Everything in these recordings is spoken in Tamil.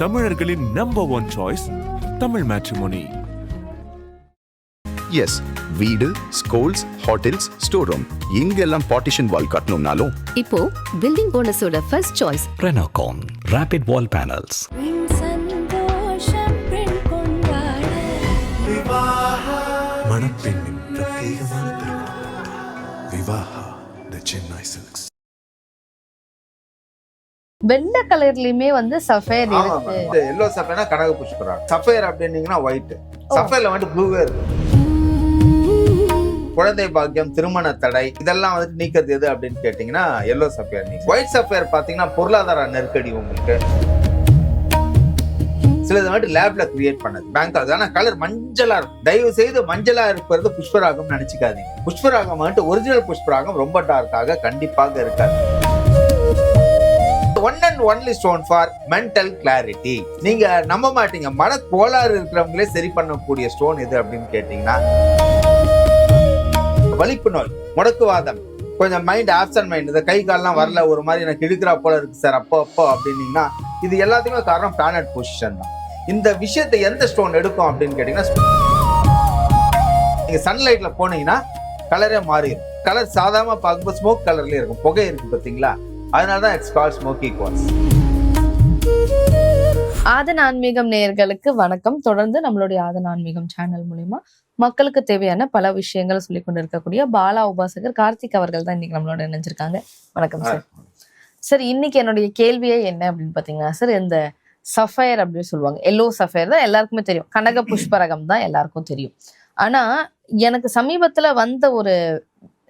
தமிழர்களின் number one choice Tamil matrimony S வீடு ஸ்கூல்ஸ் ஹோட்டல்ஸ் ஸ்டோர் ரூம் எங்கெல்லாம் பார்ட்டிஷன் வால் கட்டணும்னாலும். இப்போ building போனஸோட first choice Renocon rapid wall panels மணப்பெண்ணின் பிரத்யேகமான திருமணம். விவாஹா த சென்னை வெள்ளை கலர்லயுமே வந்து சஃபேர் இருக்கு. எல்லோ சஃபேர்னா கனக புஷ்பரா சஃபேர் அப்படின்னீங்கன்னா ஒயிட் சஃபேர்ல வந்துட்டு ப்ளூவே இருக்கும் குழந்தை பாக்கியம் திருமண தடை இதெல்லாம் வந்துட்டு நீக்கிறது எது அப்படின்னு கேட்டீங்கன்னா எல்லோ சஃபேர் நீங்க. ஒயிட் சஃபேர் பாத்தீங்கன்னா பொருளாதார நெருக்கடி உங்களுக்கு. சிலது வந்துட்டு லேப்ல கிரியேட் பண்ணது. பேங்க் ஆனா கலர் மஞ்சளா இருக்கும். தயவு செய்து மஞ்சளா இருப்பது புஷ்பராகம் நினைச்சுக்காதீங்க. புஷ்பராகம் வந்துட்டு ஒரிஜினல் புஷ்பராகம் ரொம்ப டார்க்காக கண்டிப்பாக இருக்காது. One and only stone for mental clarity நீங்க நம்ப மாட்டீங்க. மன கோளாறு இருக்கிறவங்களே சரி பண்ணக்கூடிய ஸ்டோன் எது அப்படின்னு கேட்டீங்கன்னா வலிப்பு நோய் முடக்குவாதம். கொஞ்சம் மைண்ட் ஆப்சன்ட் மைண்ட் இந்த கை கால்லாம் வரல ஒரு மாதிரி எனக்கு இழுக்கிறா போல இருக்கு சார் அப்போ அப்போ அப்படின்னீங்கன்னா இது எல்லாத்துக்குமே காரணம் பிளானட் பொசிஷன் தான். இந்த விஷயத்தை எந்த ஸ்டோன் எடுக்கும் அப்படின்னு கேட்டீங்கன்னா நீங்க சன்லைட்ல போனீங்கன்னா கலரே மாறிடும். கலர் சாதாரணமாக பார்க்கும்போது ஸ்மோக் கலர்லேயே இருக்கும். புகை இருக்கு பார்த்தீங்களா அதனால தான் இட்ஸ் கால் ஸ்மோக்கி குவாஸ் ஆதன் ஆன்மீகம் நேயர்களுக்கு வணக்கம். தொடர்ந்து நம்மளுடைய ஆதன் ஆன்மீகம் சேனல் மூலியமா மக்களுக்கு தேவையான பல விஷயங்களை சொல்லி கொண்டு இருக்கக்கூடிய பாலா உபாசகர் கார்த்திக் அவர்கள் தான் இன்னைக்கு நம்மளோட இணைஞ்சிருக்காங்க. வணக்கம் சார் சார் இன்னைக்கு என்னுடைய கேள்வியே என்ன அப்படின்னு பாத்தீங்கன்னா சார் இந்த சஃபயர் அப்படின்னு சொல்லுவாங்க. எல்லோ சஃபயர் தான் எல்லாருக்குமே தெரியும். கனக புஷ்பரகம் தான் எல்லாருக்கும் தெரியும். ஆனா எனக்கு சமீபத்துல வந்த ஒரு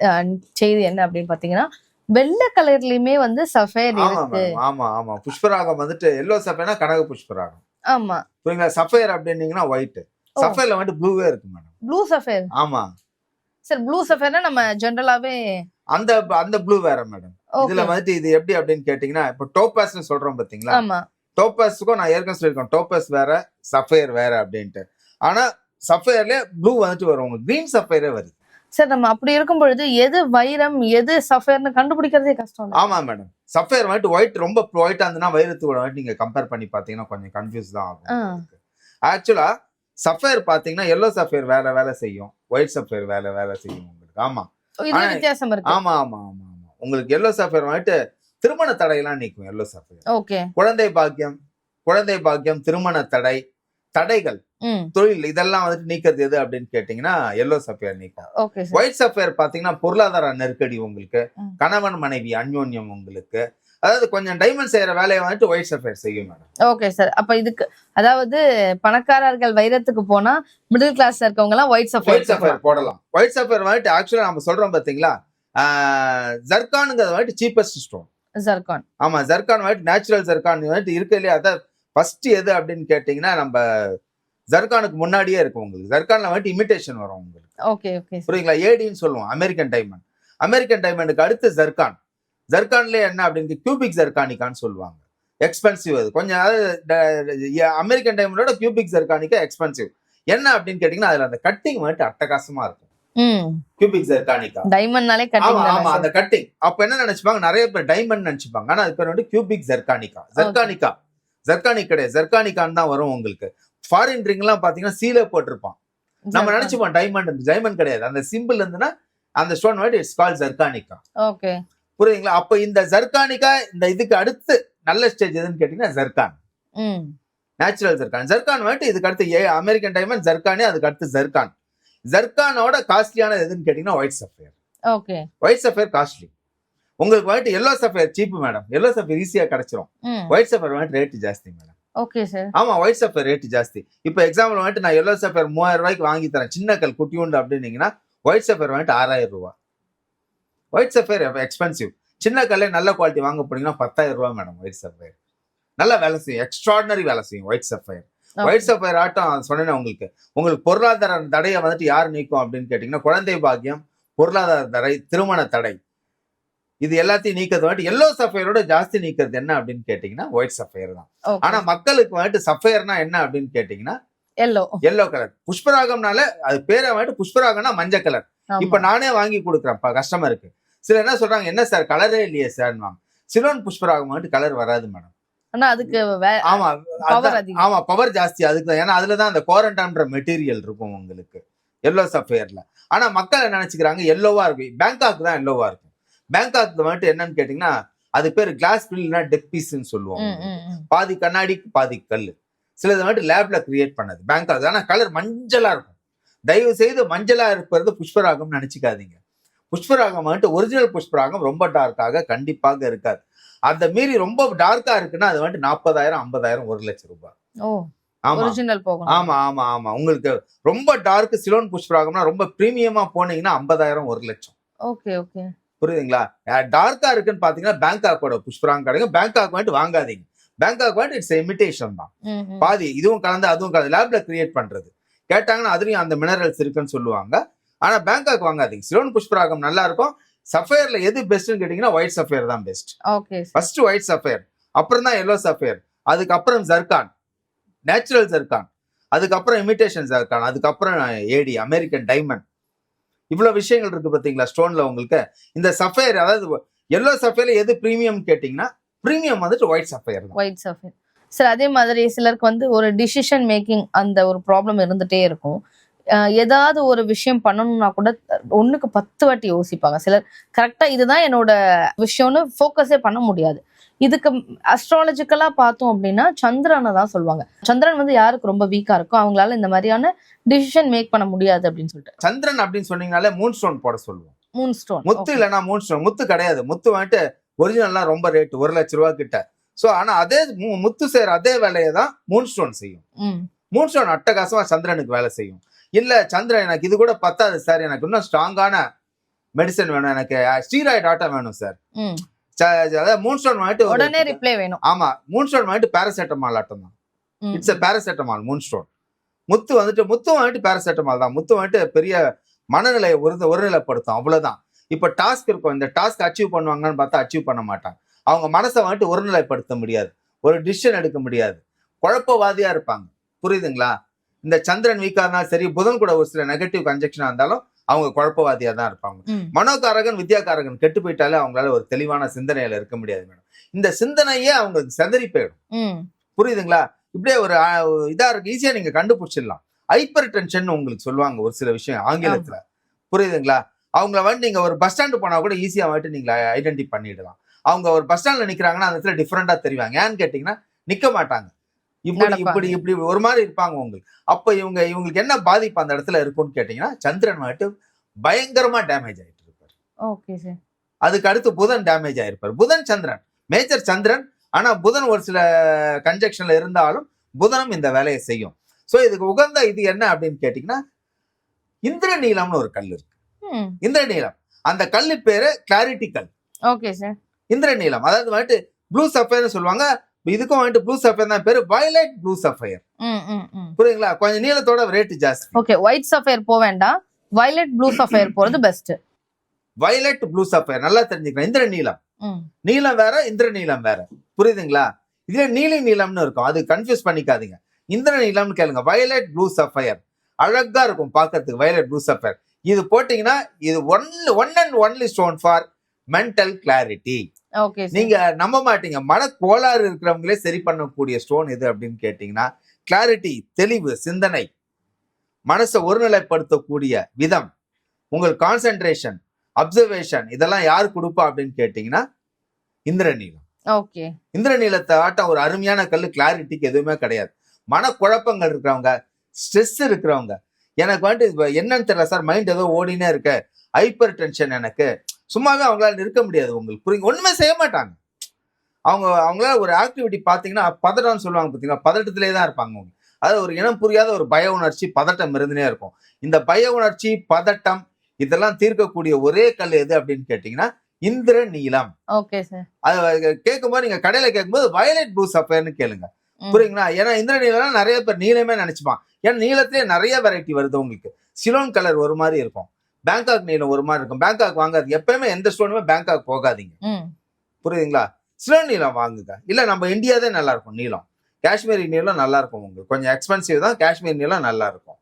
அஹ், செய்தி என்ன அப்படின்னு பாத்தீங்கன்னா வெள்ளை கலர்லயுமே வந்து சஃபயர் ஆமா இருக்கு. ஆமா ஆமா. புஷ்பராகம் வந்துட்டு எல்லோ சஃபேர்னா கனக புஷ்பராகம். ஆமா. புரியுங்களா சஃபேர் அப்படின்னீங்கன்னா ஒயிட். சஃபேர்ல வந்துட்டு ப்ளூவே இருக்கு மேடம். ப்ளூ சஃபயர் ஆமா. சார் ப்ளூ சஃபயர்னா நம்ம ஜென்ரலாவே அந்த அந்த ப்ளூ வேற மேடம். இதுல வந்துட்டு இது எப்படி அப்படின்னு கேட்டீங்கன்னா இப்போ டோபாஸ்னு சொல்றோம் பாத்தீங்களா? ஆமா. டோபாஸுக்கும் நான் ஏற்கனவே சொல்லியிருக்கேன். டோபாஸ் வேற சஃபேர் வேற அப்படின்ட்டு. ஆனா சஃபேர்ல ப்ளூ வந்துட்டு வரும். உங்களுக்கு கிரீன் சஃபேரே வருது. சார் நம்ம அப்படி இருக்கும் பொழுது எது வைரம் எது சஃபயர்னு கண்டுபிடிக்கிறதே கஷ்டம்? ஆமா மேடம் சஃபேர் வந்துட்டு ஒயிட் ரொம்ப ஒயிட்டா இருந்ததுன்னா வைரத்தோட வந்துட்டு நீங்க கம்பேர் பண்ணி பாத்தீங்கன்னா கொஞ்சம் கன்ஃபியூஸ் தான். ஆகும். ஆக்சுவலா சஃபேர் பாத்தீங்கன்னா எல்லோ சஃபேர் வேற வேலை செய்யும். ஒயிட் சஃபேர் வேற வேலை செய்யும் உங்களுக்கு. ஆமா. வித்தியாசம் இருக்கு. ஆமா ஆமா ஆமா ஆமா. உங்களுக்கு எல்லோ சஃபேர் வந்துட்டு திருமண தடையெல்லாம் நீக்கும் எல்லோ சஃபேர். ஓகே. குழந்தை பாக்கியம் குழந்தை பாக்கியம் திருமண தடை தடைகள். தொழில் இதெல்லாம் வந்துட்டு நீக்கிறது எது அப்படின்னு கேட்டீங்கன்னா எல்லோ சஃபேர் நீக்கும். ஒயிட் சஃபேர் பாத்தீங்கன்னா பொருளாதார நெருக்கடி உங்களுக்கு. கணவன் மனைவி அந்யோன்யம் உங்களுக்கு. அதாவது கொஞ்சம் டைமண்ட் செய்யற வேலையை வந்துட்டு ஒயிட் சஃபேர் செய்யும் மேடம் ஓகே சார் அப்ப இதுக்கு அதாவது பணக்காரர்கள் வைரத்துக்கு போனா மிடில் கிளாஸ்ல இருக்கவங்க எல்லாம் ஒயிட் ஒயிட் சஃபயர் போடலாம். ஒயிட் சஃபேர் வந்துட்டு ஆக்சுவலா நம்ம சொல்றோம் பாத்தீங்களா? ஜர்கானுங்கிறது வந்துட்டு சீப்பஸ்ட் ஸ்டோன் ஜர்கான் ஆமா ஜர்கான் வந்துட்டு நேச்சுரல் ஜர்கான் வந்துட்டு இருக்கலையே அதான் ஃபர்ஸ்ட் எது அப்படின்னு கேட்டீங்கன்னா நம்ம ஜர்கானுக்கு முன்னாடியே இருக்கும் உங்களுக்கு. ஜர்கான்ல வந்துட்டு இமிடேஷன் வரும் உங்களுக்கு. ஓகே ஓகே புரியுங்களா ஏடின்னு சொல்லுவோம் அமெரிக்கன் டைமண்ட் அமெரிக்கன் டைமண்டுக்கு அடுத்து ஜர்கான். ஜர்கான்லேயே என்ன அப்படின்னு கியூபிக் ஜர்கானிக்கான்னு சொல்லுவாங்க. எக்ஸ்பென்சிவ் அது. கொஞ்சம் அதாவது அமெரிக்கன் டைமண்டோட கியூபிக் ஜர்கானிக்கா எக்ஸ்பென்சிவ் என்ன அப்படின்னு கேட்டீங்கன்னா அதுல அந்த கட்டிங் வந்துட்டு அட்டகாசமா இருக்கும். கியூபிக் ஜர்கானிக்கா. டைமண்ட்னாலே ஆமா ஆமா கட்டிங் அந்த கட்டிங் அப்ப என்ன நினைச்சுப்பாங்க? நிறைய பேர் டைமண்ட் நினைச்சுப்பாங்க. ஆனா அது பேர் வந்து கியூபிக் ஜர்கானிகா ஜர்கானிகா ஜர்கானிக் கிடையாது. ஜர்கானிகான்னு தான் வரும் உங்களுக்கு. ஃபாரின் ரிங் எல்லாம் பாத்தீங்கன்னா சீல போட்டிருப்பான். நம்ம நினைச்சுப்போம் டைமண்ட் டைமண்ட் கிடையாது. அந்த சிம்பிள் இருந்துன்னா அந்த ஸ்டோன் வந்து இட்ஸ் கால் ஜர்கானிகா ஓகே புரியுதுங்களா? அப்ப இந்த ஜர்கானிகா இந்த இதுக்கு அடுத்து நல்ல ஸ்டேஜ் எதுன்னு கேட்டீங்கன்னா ஜர்கான் நேச்சுரல் ஜர்கான் ஜர்கான் வந்துட்டு இதுக்கு அடுத்து ஏ அமெரிக்கன் டைமண்ட் ஜர்கானே அதுக்கு அடுத்து ஜர்கான் ஜர்கானோட காஸ்ட்லியானது எதுன்னு கேட்டீங்கன்னா white sapphire okay white sapphire costly உங்களுக்கு வந்துட்டு yellow sapphire cheap madam yellow sapphire ஈஸியா கிடைச்சிரும். ஒயிட் சஃபேர் வந்துட்டு ரேட் ஜாஸ்தி மேடம் ஓகே சார் ஆமா ஒயிட் சஃபேர் ரேட் ஜாஸ்தி. இப்போ எக்ஸாம்பிள் வந்துட்டு நான் எல்லோ சஃபேர் மூவாயிரம் ரூபாய்க்கு வாங்கி தரேன். சின்ன கல் குட்டியுண்டு அப்படின்னீங்கன்னா ஒயிட் சஃபேர் வந்துட்டு ஆறாயிரம் ரூபாய் ஒயிட் சஃபேர் எக்ஸ்பென்சிவ் சின்ன கல்லே நல்ல குவாலிட்டி வாங்க போனீங்கன்னா பத்தாயிரம் ரூபாய் மேடம் ஒயிட் சஃபேர் நல்லா வேலை செய்யும். எக்ஸ்ட்ராடினரி வேலை செய்யும் ஒயிட் சஃபேர் ஒயிட் சஃபேர் ஆட்டம் சொன்னேன் உங்களுக்கு. உங்களுக்கு பொருளாதார தடையை வந்துட்டு யார் நீக்கும் அப்படின்னு கேட்டீங்கன்னா குழந்தை பாக்கியம் பொருளாதார தடை திருமண தடை. இது எல்லாத்தையும் நீக்கிறது வந்துட்டு எல்லோ சஃபையரோட ஜாஸ்தி நீக்கிறது என்ன அப்படின்னு கேட்டீங்கன்னா ஒயிட் சஃபையர் தான். ஆனா மக்களுக்கு வந்துட்டு சஃபையர்னா என்ன அப்படின்னு கேட்டீங்கன்னா எல்லோ எல்லோ கலர் புஷ்பராகம்னால அது பேரை வந்துட்டு புஷ்பராகம்னா மஞ்சள் கலர் இப்ப நானே வாங்கி கொடுக்குறேன்ப்பா கஸ்டமருக்கு சில என்ன சொல்றாங்க என்ன சார் கலரே இல்லையே சார்னுவாங்க சிலோன் புஷ்பராகம் வந்துட்டு கலர் வராது மேடம் ஆனா அதுக்கு ஆமா. ஆமா பவர் ஜாஸ்தி. அதுக்கு தான். ஏன்னா அதுலதான் அந்த கோரண்டான்ற மெட்டீரியல் இருக்கும் உங்களுக்கு. எல்லோ சஃபேர்ல ஆனா மக்கள் நினைச்சுக்கிறாங்க எல்லோவா இருக்கும் பேங்காக் தான் எல்லோவா இருக்கும் பேங்காக் வந்துட்டு என்னன்னு கேட்டீங்கன்னா அது பேர் கிளாஸ் பில்னா டெக் பீஸ்ன்னு சொல்லுவோம். பாதி கண்ணாடி பாதி கல் சிலது வந்துட்டு லேப்ல கிரியேட் பண்ணது. பேங்காக் ஆனா கலர் மஞ்சளா இருக்கும். தயவு செய்து மஞ்சளா இருப்பது புஷ்பராகம் நினைச்சுக்காதீங்க. புஷ்பராகம் வந்துட்டு ஒரிஜினல் புஷ்பராகம் ரொம்ப டார்க்காக கண்டிப்பாக இருக்காது. அந்த மீறி ரொம்ப டார்க்கா இருக்குன்னா அது வந்துட்டு நாற்பதாயிரம் ஐம்பதாயிரம் ஒரு லட்சம் ரூபாய். ஆமா. ஆமா ஆமா உங்களுக்கு ரொம்ப டார்க் சிலோன் புஷ்பராகம்னா ரொம்ப பிரீமியமா போனீங்கன்னா ஐம்பதாயிரம் ஒரு லட்சம். Okay okay. புரியுதுங்களா? டார்க்கா இருக்குன்னு பாத்தீங்கன்னா பேங்காக்கோட புஷ்பராகம் கிடைக்கும் பேங்காக் வந்துட்டு வாங்காதீங்க. பேங்காக் வந்துட்டு இட்ஸ் இமிடேஷன் தான். பாதி இதுவும் கலந்து அதுவும் கலந்து லேப்ல கிரியேட் பண்றது. கேட்டாங்கன்னா அதுலயும் அந்த மினரல்ஸ் இருக்குன்னு சொல்லுவாங்க. ஆனா பேங்காக் வாங்காதீங்க. சிலோன் புஷ்பராகம் நல்லா இருக்கும் சஃபயர்ல எது பெஸ்ட்னு கேட்டீங்கன்னா ஒயிட் சஃபயர் தான் best okay first white sapphire அப்புறம் தான் எல்லோ சஃபயர் அதுக்கப்புறம் ஜர்கான் நேச்சுரல் ஜர்கான் அதுக்கப்புறம் இமிடேஷன் ஜர்கான் அதுக்கப்புறம் ஏடி அமெரிக்கன் டைமண்ட் இவ்வளோ விஷயங்கள் இருக்குது பார்த்தீங்களா ஸ்டோனில் உங்களுக்கு? இந்த சஃபயர் அதாவது எல்லோ சஃபயர்ல எது ப்ரீமியம் கேட்டிங்கன்னா ப்ரீமியம் வந்துட்டு white sapphire white sapphire sir அதே மாதிரி சிலருக்கு வந்து ஒரு டிசிஷன் மேக்கிங் அந்த ஒரு ப்ராப்ளம் இருந்துகிட்டே இருக்கும். ஏதாவது ஒரு விஷயம் பண்ணணும்னா கூட ஒன்றுக்கு பத்து வாட்டி யோசிப்பாங்க. சிலர் கரெக்டாக இதுதான் என்னோட விஷயம்னு ஃபோக்கஸே பண்ண முடியாது. இதுக்கு அஸ்ட்ராலஜிக்கலா பார்த்தோம் அப்படின்னா சந்திரனை தான் சொல்லுவாங்க. சந்திரன் வந்து யாருக்கு ரொம்ப வீக்கா இருக்கோ அவங்களால இந்த மாதிரியான டிசிஷன் மேக் பண்ண முடியாது அப்படின்னு சொல்லிட்டு. சந்திரன் அப்படின்னு சொன்னீங்கனாலே மூன் ஸ்டோன் போட சொல்லுவோம். மூன் ஸ்டோன் முத்து இல்லைன்னா மூன் ஸ்டோன் முத்து கிடையாது. முத்து வந்துட்டு ஒரிஜினல்லாம் ரொம்ப ரேட் ஒரு லட்ச ரூபா கிட்ட. சோ ஆனா அதே முத்து செய்யற அதே வேலையை தான் மூன் ஸ்டோன் செய்யும். மூன் ஸ்டோன் அட்டகாசமா சந்திரனுக்கு வேலை செய்யும். இல்ல சந்திரன் எனக்கு இது கூட பத்தாது சார். எனக்கு இன்னும் ஸ்ட்ராங்கான மெடிசன் வேணும். எனக்கு ஸ்டீராய்டு ஆட்டம் வேணும் சார். ம் அதாவது மூன் ஸ்டோன் வந்துட்டு ஒரு- உடனே ரிப்ளை வேணும். ஆமா மூன் ஸ்டோன் வந்துட்டு பேராசெட்டமால் ஆட்டம் தான். இட்ஸ் பேராசெட்டமால் மூன் ஸ்டோன் முத்து வந்துட்டு முத்து வந்துட்டு பேராசெட்டமால் தான். முத்து வந்துட்டு பெரிய மனநிலையை ஒரு ஒருநிலைப்படுத்தும் அவ்வளவுதான். இப்ப டாஸ்க் இருக்கும். இந்த டாஸ்க் அச்சீவ் பண்ணுவாங்கன்னு பார்த்தா அச்சீவ் பண்ண மாட்டாங்க. அவங்க மனசை வந்துட்டு ஒருநிலைப்படுத்த முடியாது. ஒரு டிசிஷன் எடுக்க முடியாது. குழப்பவாதியா இருப்பாங்க. புரியுதுங்களா? இந்த சந்திரன் வீக்கா இருந்தாலும் சரி புதன் கூட ஒரு சில நெகட்டிவ் கன்ஜெக்ஷனா இருந்தாலும் அவங்க குழப்பவாதியா தான் இருப்பாங்க. மனோகாரகன் வித்யாகாரகன் கெட்டு போயிட்டாலே அவங்களால ஒரு தெளிவான சிந்தனையில இருக்க முடியாது மேடம் இந்த சிந்தனையே அவங்களுக்கு செதறி போயிடும். புரியுதுங்களா? இப்படியே ஒரு இதா இருக்கு. ஈஸியா நீங்க கண்டுபிடிச்சிடலாம். ஹைப்பர் டென்ஷன் உங்களுக்கு சொல்லுவாங்க ஒரு சில விஷயம் ஆங்கிலத்துல. புரியுதுங்களா? அவங்கள வந்து நீங்க ஒரு பஸ் ஸ்டாண்டு போனா கூட ஈஸியா வந்துட்டு நீங்க ஐடென்டி பண்ணிடலாம். அவங்க ஒரு பஸ் ஸ்டாண்ட்ல நிக்கிறாங்கன்னா அந்த இடத்துல டிஃப்ரெண்டா தெரிவாங்க. ஏன்னு கேட்டீங்கன்னா நிக்க மாட்டாங்க. இப்படி. இப்படி இப்படி ஒரு மாதிரி இருப்பாங்க உங்களுக்கு அப்ப இவங்க இவங்களுக்கு என்ன பாதிப்பு அந்த இடத்துல இருக்கும்னு கேட்டீங்கன்னா சந்திரன் வந்துட்டு பயங்கரமா டேமேஜ் ஆயிட்டு இருப்பாரு. ஓகே சார் அதுக்கு அடுத்து புதன் டேமேஜ் ஆயிருப்பார். புதன் சந்திரன் மேஜர் சந்திரன். ஆனா புதன் ஒரு சில கன்ஜெக்ஷன்ல இருந்தாலும் புதனும் இந்த வேலையை செய்யும். சோ இதுக்கு உகந்த இது என்ன அப்படின்னு கேட்டீங்கன்னா இந்திரநீலம்னு ஒரு கல் இருக்கு. ம். இந்திரநீலம். அந்த கல்லு பேரு கிளாரிட்டி கல். ஓகே சார் இந்திரநீலம். அதாவது வந்துட்டு ப்ளூ சஃபயர்னு சொல்லுவாங்க. இதுக்கும் வந்துட்டு ப்ளூ சஃபயர் தான். பேரு வயலட் ப்ளூ சஃபயர் புரியுதுங்களா? கொஞ்சம் நீளத்தோட ரேட்டு ஜாஸ்தி. ஓகே ஒயிட் சஃபயர் போக வேண்டாம். வயலட் ப்ளூ சஃபயர் போறது பெஸ்ட் வயலட் ப்ளூ சஃபயர் நல்லா தெரிஞ்சுக்கலாம். இந்திரநீலம் ம். நீலம் வேற இந்திர நீலம் வேற. புரியுதுங்களா? இதுல நீலி நீலம்னு இருக்கும். அது கன்ஃபியூஸ் பண்ணிக்காதீங்க. இந்திர நீலம்னு கேளுங்க. வயலட் ப்ளூ சஃபயர் அழகா இருக்கும் பார்க்கிறதுக்கு வயலட் ப்ளூ சஃபயர் இது போட்டீங்கன்னா இது one one and only stone for mental clarity நீங்க நம்ப மாட்டீங்க. மன கோளாறு இருக்கிறவங்களே சரி பண்ணக்கூடிய ஸ்டோன் எது அப்படின்னு கேட்டீங்கன்னா கிளாரிட்டி தெளிவு சிந்தனை. மனசை ஒருநிலைப்படுத்தக்கூடிய விதம். உங்கள் கான்சென்ட்ரேஷன் அப்சர்வேஷன் இதெல்லாம் யார் கொடுப்பா அப்படின்னு கேட்டீங்கன்னா இந்திரநீலம். ஓகே. இந்திரநீலத்தை ஆட்டம் ஒரு அருமையான கல் கிளாரிட்டிக்கு எதுவுமே கிடையாது. மனக்குழப்பங்கள் இருக்கிறவங்க ஸ்ட்ரெஸ் இருக்கிறவங்க. எனக்கு வந்துட்டு என்னன்னு தெரியல சார் மைண்ட் ஏதோ ஓடினே இருக்கு. ஹைப்பர் டென்ஷன் எனக்கு. சும்மாவே அவங்களால இருக்க முடியாது உங்களுக்கு. புரியுங்க? ஒண்ணுமே செய்ய மாட்டாங்க. அவங்க அவங்களால ஒரு ஆக்டிவிட்டி பார்த்தீங்கன்னா பதட்டம்னு சொல்லுவாங்க பார்த்தீங்கன்னா பதட்டத்திலே தான் இருப்பாங்க அவங்க. அதாவது ஒரு இனம் புரியாத ஒரு பய உணர்ச்சி பதட்டம் இருந்துனே இருக்கும். இந்த பய உணர்ச்சி பதட்டம் இதெல்லாம் தீர்க்கக்கூடிய ஒரே கல் எது அப்படின்னு கேட்டீங்கன்னா இந்திர நீலம். Okay sir. அது கேட்கும்போது நீங்க கடையில கேட்கும்போது வயலட் ப்ளூ சஃபயர்னு கேளுங்க. புரியுங்களா? ஏன்னா இந்திர நீலம் நிறைய பேர் நீலமே நினைச்சுப்பான் ஏன்னா நீலத்திலே நிறைய வெரைட்டி வருது உங்களுக்கு. சிலோன் கலர் ஒரு மாதிரி இருக்கும். பேங்காக் நீலம் ஒரு மாதிரி இருக்கும். பேங்காக் வாங்காது. எப்பயுமே எந்த ஸ்டோனுமே பேங்காக் போகாதீங்க. புரியுதுங்களா? சிலோன் நீலம் வாங்குங்க. இல்ல நம்ம இந்தியாதே நல்லா இருக்கும் நீலம் காஷ்மீரி நீலம் நல்லா இருக்கும் உங்களுக்கு. கொஞ்சம் எக்ஸ்பென்சிவ் தான் காஷ்மீர் நீலம் நல்லா இருக்கும்.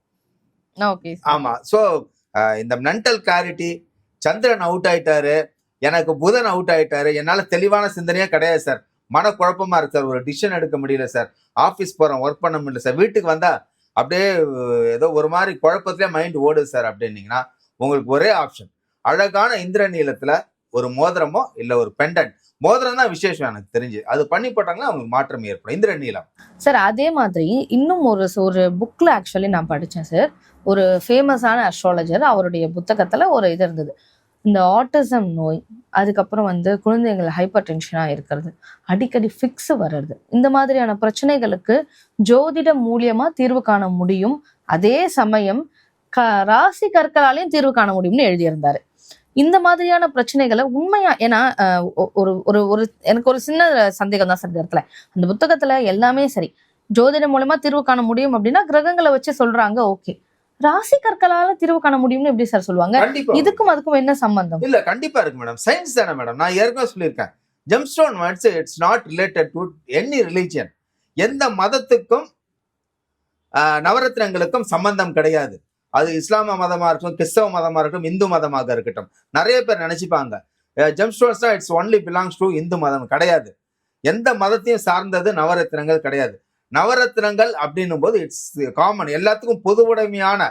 ஆமா. சோ இந்த மென்டல் கிளாரிட்டி சந்திரன் அவுட் ஆயிட்டாரு. எனக்கு புதன் அவுட் ஆயிட்டாரு. என்னால தெளிவான சிந்தனையே கிடையாது சார் மனக்குழப்பமா இருக்கு சார் ஒரு டிசிஷன் எடுக்க முடியல சார் ஆஃபீஸ் போறோம் ஒர்க் பண்ண முடியல சார் வீட்டுக்கு வந்தா அப்படியே ஏதோ ஒரு மாதிரி குழப்பத்திலே மைண்ட் ஓடுது சார் அப்படின்னீங்கன்னா உங்களுக்கு ஒரே ஆப்ஷன் அழகான இந்திர நீளத்துல ஒரு மோதிரமோ இல்ல ஒரு பெண்டன்ட் மோதிரம் தான் விசேஷம் எனக்கு தெரிஞ்சு. அது பண்ணி போட்டாங்கன்னா அவங்களுக்கு மாற்றம் ஏற்படும். இந்திர நீளம் சார் அதே மாதிரி இன்னும் ஒரு ஒரு புக்ல ஆக்சுவலி நான் படித்தேன் சார் ஒரு ஃபேமஸான அஸ்ட்ராலஜர் அவருடைய புத்தகத்துல ஒரு இது இருந்தது. இந்த ஆட்டிசம் நோய் அதுக்கப்புறம் வந்து குழந்தைகள் ஹைப்பர் டென்ஷனாக இருக்கிறது. அடிக்கடி ஃபிக்ஸ் வர்றது. இந்த மாதிரியான பிரச்சனைகளுக்கு ஜோதிடம் மூலியமாக தீர்வு காண முடியும். அதே சமயம் க ராசி கற்களாலையும் தீர்வு காண முடியும்னு எழுதியிருந்தாரு. இந்த மாதிரியான பிரச்சனைகளை உண்மையா ஏன்னா ஒரு ஒரு ஒரு எனக்கு ஒரு சின்ன சந்தேகம் தான் சார் இடத்துல அந்த புத்தகத்துல எல்லாமே சரி. ஜோதிடம் மூலமா தீர்வு காண முடியும் அப்படின்னா கிரகங்களை வச்சு சொல்றாங்க ஓகே. ராசி கற்களால தீர்வு காண முடியும்னு எப்படி சார் சொல்லுவாங்க? இதுக்கும் அதுக்கும் என்ன சம்பந்தம்? இல்ல கண்டிப்பா இருக்கு மேடம் சயின்ஸ் தானே மேடம் நான் ஏற்கனவே சொல்லியிருக்கேன். Gemstone words it's not related to any religion எந்த மதத்துக்கும் நவரத்னங்களுக்கும் சம்பந்தம் கிடையாது. அது இஸ்லாம மதமா இருக்கட்டும் கிறிஸ்தவ மதமா இருக்கட்டும் இந்து மதமாக இருக்கட்டும். நிறைய பேர் நினைச்சுப்பாங்க ஜெம்ஸ்டோன்ஸ் தான் it's only belongs to Hindu மதம். கிடையாது. எந்த மதத்தையும் சார்ந்தது நவரத்னங்கள் கிடையாது. நவரத்னங்கள் அப்படின்னும் போது இட்ஸ் காமன் எல்லாத்துக்கும் பொது உடைமையான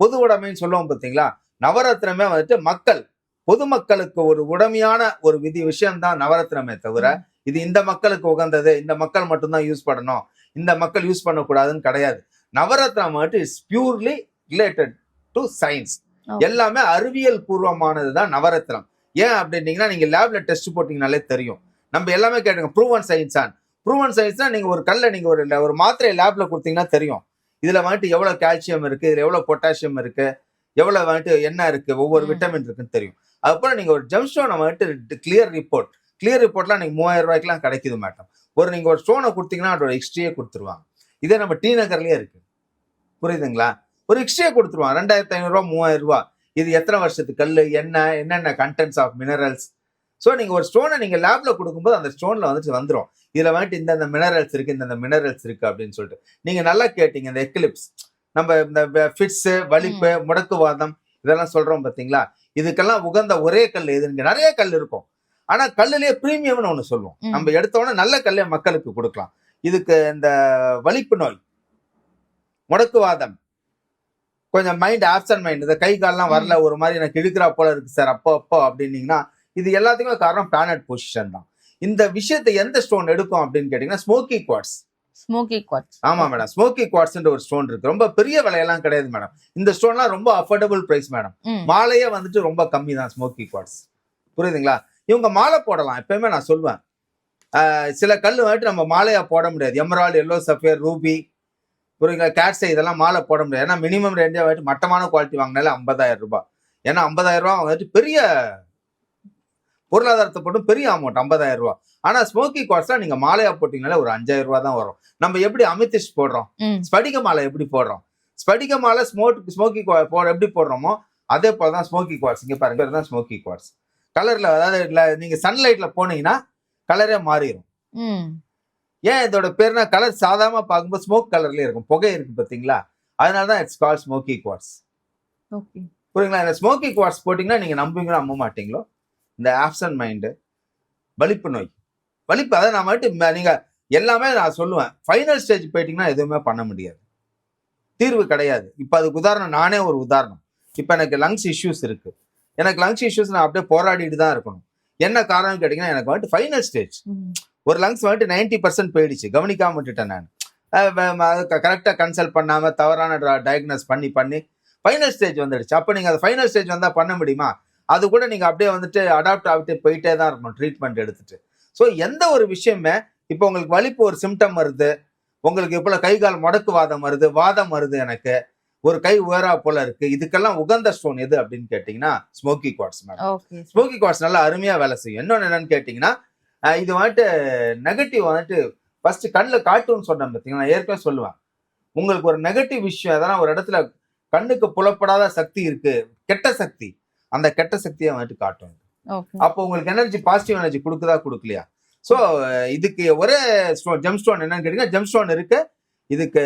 பொது உடைமைன்னு சொல்லுவோம் பார்த்தீங்களா? நவரத்னமே வந்துட்டு மக்கள் பொதுமக்களுக்கு ஒரு உடமையான ஒரு விதி விஷயம்தான் நவரத்னமே தவிர இது இந்த மக்களுக்கு உகந்தது இந்த மக்கள் மட்டும்தான் யூஸ் பண்ணணும் இந்த மக்கள் யூஸ் பண்ணக்கூடாதுன்னு கிடையாது. நவரத்னம் வந்துட்டு is purely related to science. எல்லாமே அறிவியல் பூர்வமானது தான் நவரத்னம். ஏன் அப்படின்னீங்கன்னா நீங்க லேப்ல டெஸ்ட் போட்டீங்கனாலே தெரியும். நம்ம எல்லாமே கேட்டுங்க ப்ரூவன் சயின்ஸ் ஆன். ப்ரூவன் சயின்ஸ்னா நீங்க ஒரு கல்ல நீங்க ஒரு ஒரு மாத்திரை லேப்ல கொடுத்தீங்கன்னா தெரியும். இதுல வந்துட்டு எவ்வளவு கால்சியம் இருக்கு இதுல எவ்வளவு பொட்டாசியம் இருக்கு எவ்வளவு வந்துட்டு என்ன இருக்கு ஒவ்வொரு. விட்டமின் இருக்குன்னு தெரியும். அதுக்கப்புறம் நீங்க ஒரு ஜெம்ஸ்டோனை வந்துட்டு கிளியர் ரிப்போர்ட் கிளியர் ரிப்போர்ட்லாம் நீங்க மூவாயிரம் ரூபாய்க்குலாம் கிடைக்குது மேடம் ஒரு நீங்க ஒரு ஸ்டோனை கொடுத்தீங்கன்னா அதோட ஹிஸ்டரியே கொடுத்துருவாங்க. இதே நம்ம டி நகர்லயே இருக்கு. புரியுதுங்களா? ஒரு ஹிஸ்டரியே கொடுத்துருவாங்க ரெண்டாயிரத்தி ஐநூறுரூவா மூவாயிரம் ரூபாய் இது எத்தனை வருஷத்து கல் என்ன என்னென்ன கண்டென்ட்ஸ் ஆஃப் மினரல்ஸ் ஸோ நீங்க ஒரு ஸ்டோனை நீங்க லேப்ல கொடுக்கும்போது அந்த ஸ்டோன்ல வந்துட்டு வந்துடும் இதுல வந்துட்டு இந்தந்த மினரல்ஸ் இருக்கு இந்தந்த மினரல்ஸ் இருக்கு அப்படின்னு சொல்லிட்டு. நீங்க நல்லா கேட்டீங்க இந்த எக்லிப்ஸ் நம்ம இந்த ஃபிட்ஸ் வலிப்பு முடக்குவாதம் இதெல்லாம் சொல்றோம் பாத்தீங்களா? இதுக்கெல்லாம் உகந்த ஒரே கல் எதுங்க நிறைய கல் இருக்கும். ஆனா கல்லுலயே பிரீமியம்னு ஒண்ணு சொல்லுவோம். நம்ம எடுத்த உடனே நல்ல கல்லே மக்களுக்கு கொடுக்கலாம். இதுக்கு இந்த வலிப்பு நோய் முடக்குவாதம் கொஞ்சம் மைண்ட் ஆப்சன்ட் மைண்ட் இந்த கை கால்லாம் வரல ஒரு மாதிரி எனக்கு இழுக்கிறா போல இருக்கு சார். அப்போ அப்போ அப்படின்னீங்கன்னா இது எல்லாத்துக்குமே காரணம் பிளானட் பொசிஷன் தான். இந்த விஷயத்தை எந்த ஸ்டோன் எடுக்கும் அப்படின்னு கேட்டீங்கன்னா ஸ்மோக்கி குவாட்ஸ் ஸ்மோக்கி குவாட்ஸ் ஆமா மேடம் ஸ்மோக்கி குவாட்ஸ்ன்ற ஒரு ஸ்டோன் இருக்கு. ரொம்ப பெரிய விலையெல்லாம் கிடையாது மேடம் இந்த ஸ்டோன்லாம் ரொம்ப அஃபோர்டபுள் பிரைஸ் மேடம் மாலையே வந்துட்டு ரொம்ப கம்மி தான் ஸ்மோக்கி குவாட்ஸ் புரியுதுங்களா? இவங்க மாலை போடலாம். எப்பயுமே நான் சொல்லுவேன் சில கல் வந்துட்டு நம்ம மாலையா போட முடியாது. எமரால்டு எல்லோ சஃபியர் ரூபி புரியுங்களா கேட்ஸை இதெல்லாம் மாலை போட முடியாது. ஏன்னா மினிமம் ரேஞ்சே வந்துட்டு மட்டமான குவாலிட்டி வாங்கினாலே ஐம்பதாயிரம் ரூபாய். ஏன்னா ஐம்பதாயிரம் ரூபாய் வந்துட்டு பெரிய பொருளாதாரத்தை போட்டு பெரிய அமௌண்ட் ஐம்பதாயிரம் ரூபாய். ஆனா ஸ்மோக்கி குவாட்ஸ்லாம் நீங்க மாலையா போட்டீங்கனாலே ஒரு அஞ்சாயிரம் ரூபாய் தான் வரும். நம்ம எப்படி அமித்திஷ் போடுறோம். ஸ்படிக மாலை எப்படி போடுறோம்? ஸ்படிக மாலை ஸ்மோக் ஸ்மோக்கி போட எப்படி போடுறோமோ அதே போல தான் ஸ்மோக்கி குவாட்ஸ் இங்க பாருங்க பேர் தான் ஸ்மோக்கி குவாட்ஸ் கலர்ல அதாவது நீங்க சன்லைட்ல போனீங்கன்னா கலரே மாறிடும் ஏன் இதோட பேர்னா கலர் சாதாரணமா பார்க்கும்போது ஸ்மோக் கலர்லயே இருக்கும். புகை இருக்கு பாத்தீங்களா அதனால தான் it's call smoky quartz okay புரியுங்களா இந்த ஸ்மோக்கி குவாட்ஸ் போட்டிங்கன்னா நீங்க நம்புவீங்களோ நம்ப மாட்டீங்களோ? இந்த ஆப்சன் மைண்டு வலிப்பு நோய். வலிப்பு அதை நான் மட்டும் ம- நீங்க எல்லாமே நான் சொல்லுவேன். ஃபைனல் ஸ்டேஜ் போயிட்டீங்கன்னா எதுவுமே பண்ண முடியாது. தீர்வு கிடையாது. இப்போ அதுக்கு உதாரணம் நானே ஒரு உதாரணம். இப்போ எனக்கு லங்ஸ் இஷ்யூஸ் இருக்கு. எனக்கு லங்ஸ் இஷ்யூஸ் நான் அப்படியே போராடிட்டு தான் இருக்கணும். என்ன காரணம் கேட்டிங்கன்னா எனக்கு வந்துட்டு ஃபைனல் ஸ்டேஜ். ஒரு லங்ஸ் வந்துட்டு நைன்டி பர்சன்ட் போயிடுச்சு. கவனிக்காம விட்டுட்டேன் நான். கரெக்டாக கன்சல்ட் பண்ணாம தவறான டயக்னோஸ் பண்ணி பண்ணி ஃபைனல் ஸ்டேஜ் வந்துடுச்சு. அப்போ நீங்கள் அது ஃபைனல் ஸ்டேஜ் வந்தால் பண்ண முடியுமா? அது கூட நீங்கள் அப்படியே வந்துட்டு அடாப்ட் ஆகிட்டு போயிட்டே தான் இருக்கணும் ட்ரீட்மெண்ட் எடுத்துட்டு. ஸோ எந்த ஒரு விஷயமே இப்போ உங்களுக்கு வலிப்பு ஒரு சிம்டம் வருது உங்களுக்கு இப்போ கை கால் முடக்குவாதம் வருது வாதம் வருது எனக்கு ஒரு கை உயரா போல இருக்கு இதுக்கெல்லாம் உகந்த ஸ்டோன் எது அப்படின்னு கேட்டிங்கன்னா smoky quartz madam. Smoky quartz நல்லா அருமையா வேலை செய்யும். இன்னொன்று என்னன்னு கேட்டிங்கன்னா இது வந்துட்டு நெகட்டிவ் வந்துட்டு ஃபர்ஸ்ட் கண்ணில் காட்டுன்னு சொன்னேன் பார்த்தீங்கன்னா நான் ஏற்கனவே சொல்லுவேன் உங்களுக்கு ஒரு நெகட்டிவ் விஷயம் எதனா ஒரு இடத்துல கண்ணுக்கு புலப்படாத சக்தி இருக்கு கெட்ட சக்தி அந்த கெட்ட சக்தியை வந்துட்டு காட்டும் அப்போ உங்களுக்கு எனர்ஜி பாசிட்டிவ் எனர்ஜி கொடுக்குதா கொடுக்கலையா? ஸோ இதுக்கு ஒரே ஸ்டோன் ஜெம் ஸ்டோன் என்னன்னு கேட்டீங்கன்னா ஜெம் ஸ்டோன் இருக்கு. இதுக்கு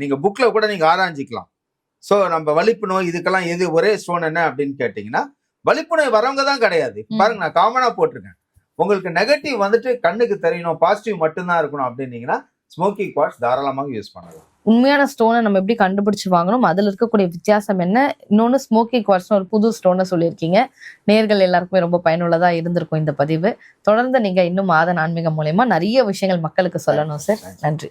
நீங்க புக்ல கூட நீங்க ஆராய்ஞ்சிக்கலாம். ஸோ நம்ம வலிப்பு நோய் இதுக்கெல்லாம் எது ஒரே ஸ்டோன் என்ன அப்படின்னு கேட்டிங்கன்னா வலிப்பு நோய் வரவங்க தான் கிடையாது. பாருங்க நான் காமனா போட்டிருக்கேன். உங்களுக்கு நெகட்டிவ் வந்துட்டு கண்ணுக்கு தெரியணும் பாசிட்டிவ் மட்டும்தான் இருக்கணும் அப்படின்னீங்கன்னா ஸ்மோக்கி குவாட்ஸ் தாராளமாக யூஸ் பண்ணலாம். உண்மையான ஸ்டோனை நம்ம எப்படி கண்டுபிடிச்சு வாங்கணும்? அதுல இருக்கக்கூடிய வித்தியாசம் என்ன? இன்னொன்னு ஸ்மோக்கி குவார்ட்ஸ்னு ஒரு புது ஸ்டோனை சொல்லியிருக்கீங்க. நேர்கள் எல்லாருக்குமே ரொம்ப பயனுள்ளதா இருந்திருக்கும் இந்த பதிவு. தொடர்ந்து நீங்க இன்னும் ஆதன் ஆன்மீகம் மூலயமா நிறைய விஷயங்கள் மக்களுக்கு சொல்லணும் சார் நன்றி.